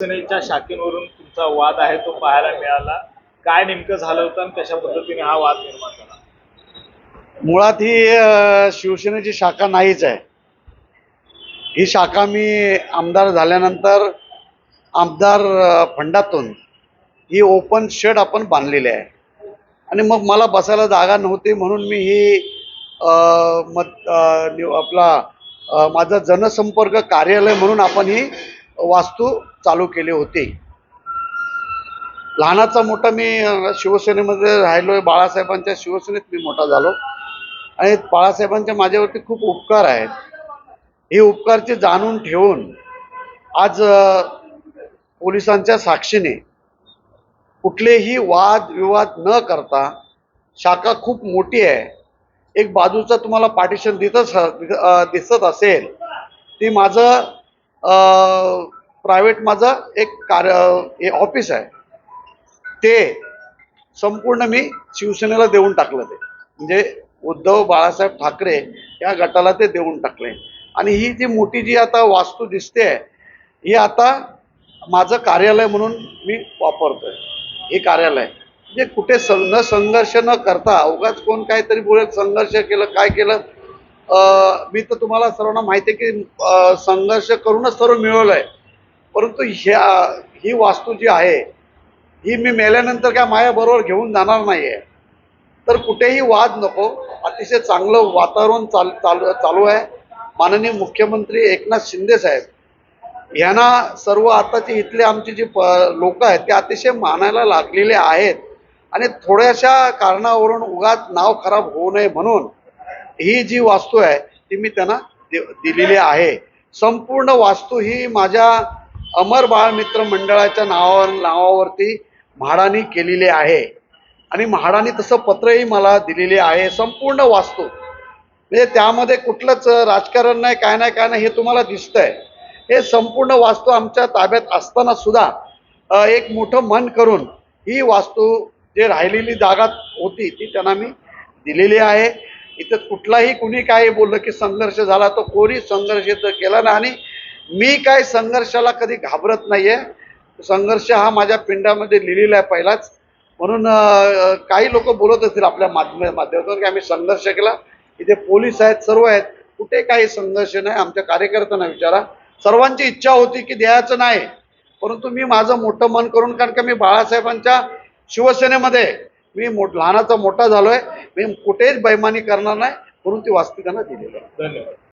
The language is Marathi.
शिवसेनेच्या शाखेवरून तुमचा वाद आहे तो पाहायला मिळाला. काय नेमकं झालं होतं आणि कशा पद्धतीने हा वाद निर्माण झाला? मुळात ही शिवसेनेची शाखा नाहीच आहे. ही शाखा मी आमदार झाल्यानंतर आमदार फंडातून ही ओपन शेड आपण बांधलेली आहे. आणि मग मला बसायला जागा नव्हती म्हणून मी ही मत आपला माझा जनसंपर्क कार्यालय म्हणून आपण ही वास्तू चालू केले होते. लहानाचा मोठा मी शिवसेनेमध्ये शिवसेनेमध्ये राहिलोय. बाळासाहेबांच्या शिवसेनेत मी मोठा झालो. आणि बाळासाहेबांचे माझ्यावरती खूप उपकार आहेत. हे उपकारचे जाणून ठेवून आज पोलिसांच्या साक्षीने कुठलेही वाद विवाद न करता शाखा खूप मोठी आहे. एक बाजूचं तुम्हाला पार्टिशन दिसत दिसत असेल. ती माझं प्रायव्हेट माझं एक कार्य हे ऑफिस आहे. ते संपूर्ण मी शिवसेनेला देऊन टाकलं ते. म्हणजे उद्धव बाळासाहेब ठाकरे या गटाला ते देऊन टाकले. आणि ही जी मोठी जी आता वास्तू दिसते ही आता माझं कार्यालय म्हणून मी वापरतोय. हे कार्यालय. म्हणजे कुठे सं न संघर्ष न करता उगाच कोण काहीतरी बोलत संघर्ष केलं काय केलं मी तर तुम्हाला सर्वांना माहिती आहे की संघर्ष करूनच सर्व मिळवलं आहे परंतु ह्या ही वास्तू जी आहे ही मी मेल्यानंतर काय माझ्याबरोबर घेऊन जाणार नाही आहे तर कुठेही वाद नको. अतिशय चांगलं वातावरण चाल चालू चालू आहे. माननीय मुख्यमंत्री एकनाथ शिंदे साहेब यांना सर्व आताचे इथले आमचे जे लोक आहेत ते अतिशय मानायला लागलेले आहेत. आणि थोड्याशा कारणावरून उगाच नाव खराब होऊ नये म्हणून ही जी वास्तू आहे ती मी त्यांना दि- दिलेली आहे. संपूर्ण वास्तू ही माझ्या अमर बाळ मित्र मंडळाच्या नावावर नावावरती म्हाडानी केलेली आहे. आणि म्हाडानी तसं पत्रही मला दिलेले आहे. संपूर्ण वास्तू म्हणजे त्यामध्ये कुठलंच राजकारण नाही काय नाही काय नाही हे तुम्हाला दिसतंय. हे संपूर्ण वास्तू आमच्या ताब्यात असताना सुद्धा एक मोठं मन करून ही वास्तू जे राहिलेली जागा होती ती त्यांना मी दिलेली आहे. इथं कुठलाही कुणी काही बोललं की संघर्ष झाला तो कोणी संघर्ष केला नाही. आणि मी काय संघर्षाला कधी घाबरत नाहीये. संघर्ष हा माझ्या पिंडामध्ये लिहिलेला आहे पहिलाच. म्हणून काही लोक बोलत असतील आपल्या माध्यम माध्यमातून की आम्ही संघर्ष केला. इथे पोलीस आहेत सर्व आहेत. कुठे काही संघर्ष नाही. आमच्या कार्यकर्त्यांना विचारा. सर्वांची इच्छा होती की द्यायचं नाही. परंतु मी माझं मोठं मन करून कारण का मी बाळासाहेबांच्या शिवसेनेमध्ये मी मोठ लहानाचा मोठा झालोय. मी कुठेच बैमानी करणार नाही म्हणून ती वास्तू त्यांना आहे. धन्यवाद.